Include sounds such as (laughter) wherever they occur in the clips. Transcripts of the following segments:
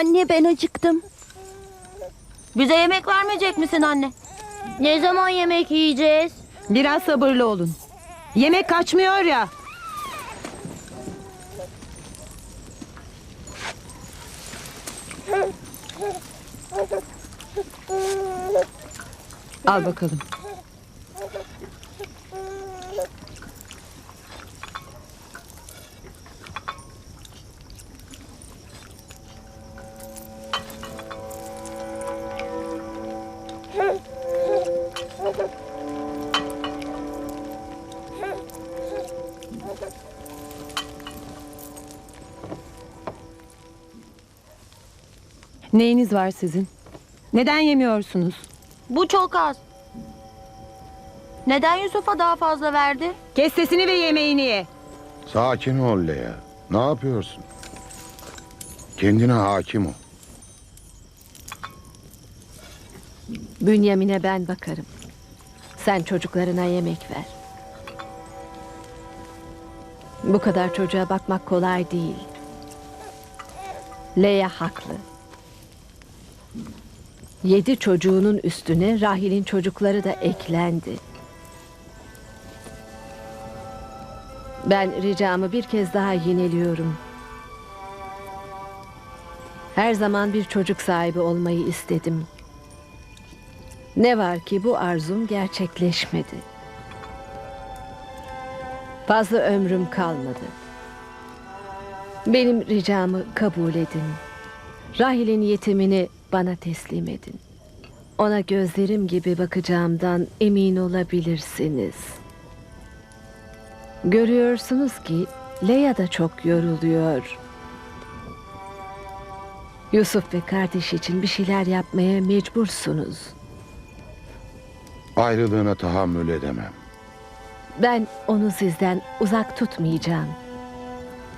Anne ben acıktım. Bize yemek vermeyecek misin anne? Ne zaman yemek yiyeceğiz? Biraz sabırlı olun. Yemek kaçmıyor ya. Al bakalım. Neyiniz var sizin? Neden yemiyorsunuz? Bu çok az. Neden Yusuf'a daha fazla verdi? Kes sesini ve yemeğini ye. Sakin ol Lea. Ne yapıyorsun? Kendine hakim ol. Bünyamin'e ben bakarım. Sen çocuklarına yemek ver. Bu kadar çocuğa bakmak kolay değil. Leia haklı. Yedi çocuğunun üstüne Rahil'in çocukları da eklendi. Ben ricamı bir kez daha yineliyorum. Her zaman bir çocuk sahibi olmayı istedim. Ne var ki bu arzum gerçekleşmedi. Fazla ömrüm kalmadı. Benim ricamı kabul edin. Rahil'in yetimini bana teslim edin. Ona gözlerim gibi bakacağımdan emin olabilirsiniz. Görüyorsunuz ki Leia da çok yoruluyor. Yusuf ve kardeş için bir şeyler yapmaya mecbursunuz. Ayrılığına tahammül edemem. Ben onu sizden uzak tutmayacağım.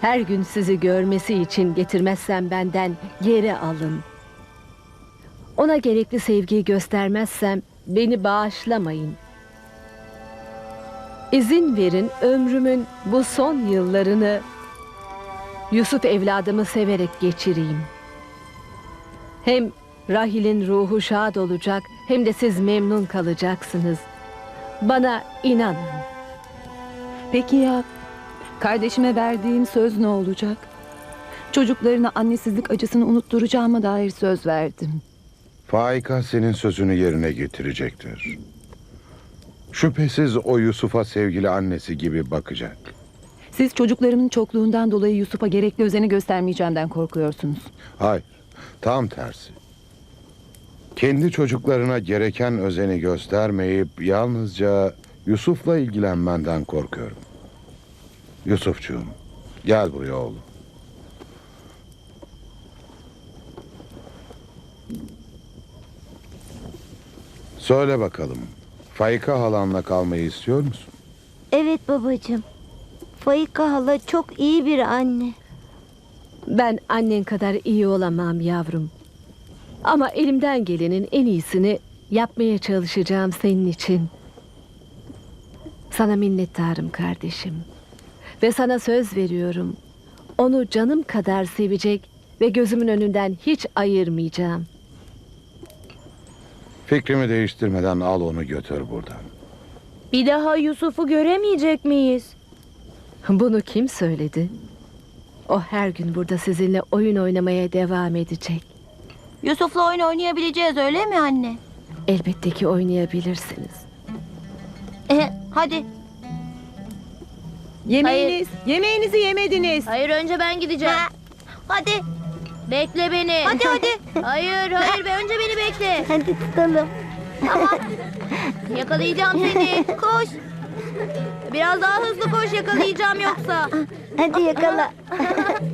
Her gün sizi görmesi için getirmezsem benden geri alın. Ona gerekli sevgiyi göstermezsem beni bağışlamayın. İzin verin ömrümün bu son yıllarını Yusuf evladımı severek geçireyim. Hem Rahil'in ruhu şad olacak hem de siz memnun kalacaksınız. Bana inanın. Peki ya kardeşime verdiğim söz ne olacak? Çocuklarına annesizlik acısını unutturacağıma dair söz verdim. Faika senin sözünü yerine getirecektir. Şüphesiz o Yusuf'a sevgili annesi gibi bakacak. Siz çocuklarımın çokluğundan dolayı Yusuf'a gerekli özeni göstermeyeceğimden korkuyorsunuz. Hayır, tam tersi. Kendi çocuklarına gereken özeni göstermeyip yalnızca Yusuf'la ilgilenmenden korkuyorum. Yusufcuğum, gel buraya oğlum. Söyle bakalım, Faika halanla kalmayı istiyor musun? Evet babacığım. Faika hala çok iyi bir anne. Ben annen kadar iyi olamam yavrum. Ama elimden gelenin en iyisini yapmaya çalışacağım senin için. Sana minnettarım kardeşim. Ve sana söz veriyorum. Onu canım kadar sevecek ve gözümün önünden hiç ayırmayacağım. Fikrimi değiştirmeden al onu götür buradan. Bir daha Yusuf'u göremeyecek miyiz? Bunu kim söyledi? O her gün burada sizinle oyun oynamaya devam edecek. Yusuf'la oyun oynayabileceğiz öyle mi anne? Elbette ki oynayabilirsiniz. Eh, hadi. Yemeğiniz, yemeğinizi yemediniz. Hayır önce ben gideceğim. Ha, Hadi. Bekle beni. Hadi hadi. (laughs) Hayır hayır be önce beni bekle. Hadi tutalım. Tamam. Yakalayacağım seni. (laughs) Koş. Biraz daha hızlı koş yakalayacağım yoksa. Hadi yakala. (laughs)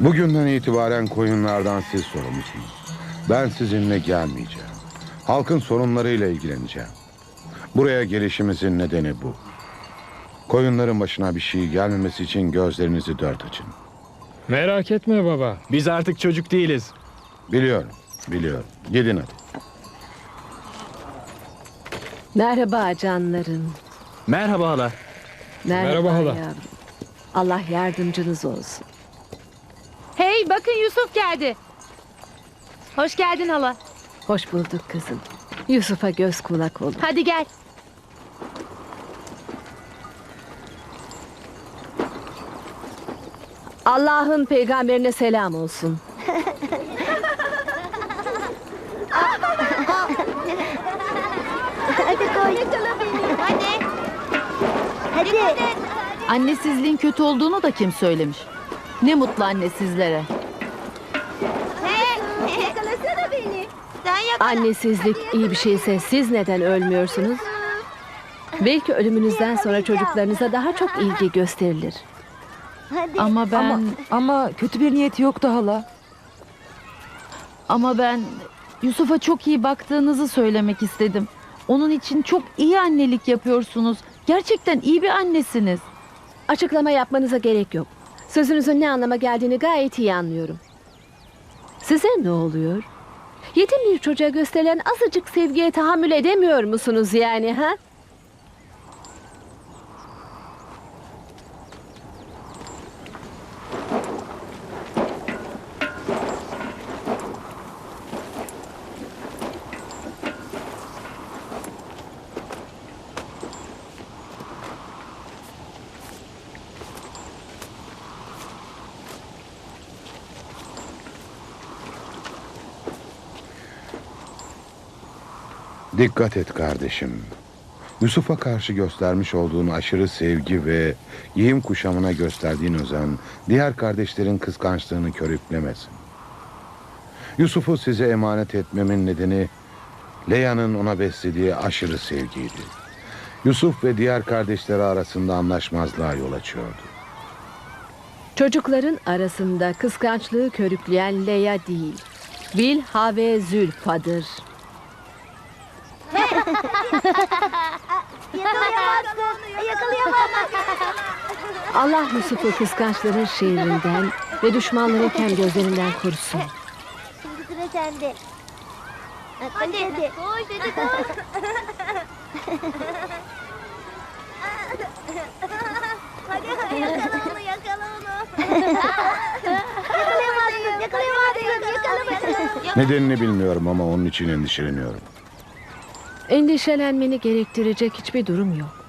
Bugünden itibaren koyunlardan siz sorumlusunuz. Ben sizinle gelmeyeceğim. Halkın sorunlarıyla ilgileneceğim. Buraya gelişimizin nedeni bu. Koyunların başına bir şey gelmemesi için gözlerinizi dört açın. Merak etme baba. Biz artık çocuk değiliz. Biliyorum, biliyorum. Gidin hadi. Merhaba canlarım. Merhaba hala. Merhaba, Merhaba hala. yavrum. Allah yardımcınız olsun. Hey bakın Yusuf geldi. Hoş geldin hala. Hoş bulduk kızım. Yusuf'a göz kulak olun. Hadi gel. Allah'ın peygamberine selam olsun. Hadi koy. Hadi. Hadi. Annesizliğin kötü olduğunu da kim söylemiş? Ne mutlu annesizlere. Yakalasana beni. Sen yakala. Annesizlik iyi bir şeyse siz neden ölmüyorsunuz? Belki ölümünüzden sonra çocuklarınıza daha çok ilgi gösterilir. Hadi. Ama ben ama, Ama kötü bir niyeti yoktu hala. ben Yusuf'a çok iyi baktığınızı söylemek istedim. Onun için çok iyi annelik yapıyorsunuz. Gerçekten iyi bir annesiniz. Açıklama yapmanıza gerek yok. Sözünüzün ne anlama geldiğini gayet iyi anlıyorum. Size ne oluyor? Yetim bir çocuğa gösterilen azıcık sevgiye tahammül edemiyor musunuz yani ha? Dikkat et kardeşim. Yusuf'a karşı göstermiş olduğun aşırı sevgi ve giyim kuşamına gösterdiğin özen diğer kardeşlerin kıskançlığını körüklemesin. Yusuf'u size emanet etmemin nedeni Leya'nın ona beslediği aşırı sevgiydi. Yusuf ve diğer kardeşleri arasında anlaşmazlığa yol açıyordu. Çocukların arasında kıskançlığı körükleyen Leya değil. Bilha ve Zülfa'dır. Yakalayamazsın. Yakalayamazsın. Allah Yusuf'u kıskançların şehrinden ve düşmanların kem gözlerinden korusun. Şimdi sıra sende. Hadi hadi. Koş hadi koş. hadi hadi yakala onu yakala onu. yakalayamazsın yakalayamazsın. Nedenini bilmiyorum ama onun için endişeleniyorum. Endişelenmeni gerektirecek hiçbir durum yok.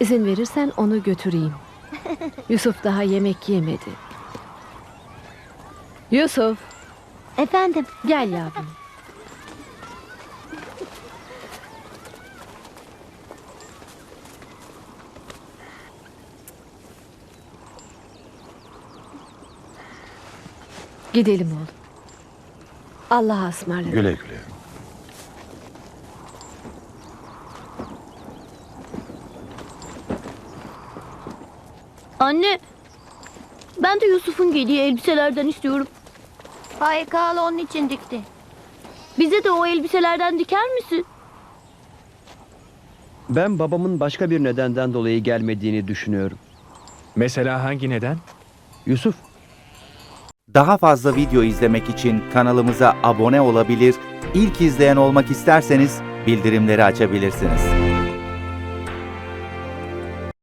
İzin verirsen onu götüreyim. (laughs) Yusuf daha yemek yemedi. Yusuf, Efendim gel yavrum. Gidelim oğlum. Allah'a ısmarladık. Güle güle. Anne ben de Yusuf'un giydiği elbiselerden istiyorum. Hala onun için dikti. Bize de o elbiselerden diker misin? Ben babamın başka bir nedenden dolayı gelmediğini düşünüyorum. Mesela hangi neden? Yusuf, Daha fazla video izlemek için kanalımıza abone olabilir, ilk izleyen olmak isterseniz bildirimleri açabilirsiniz.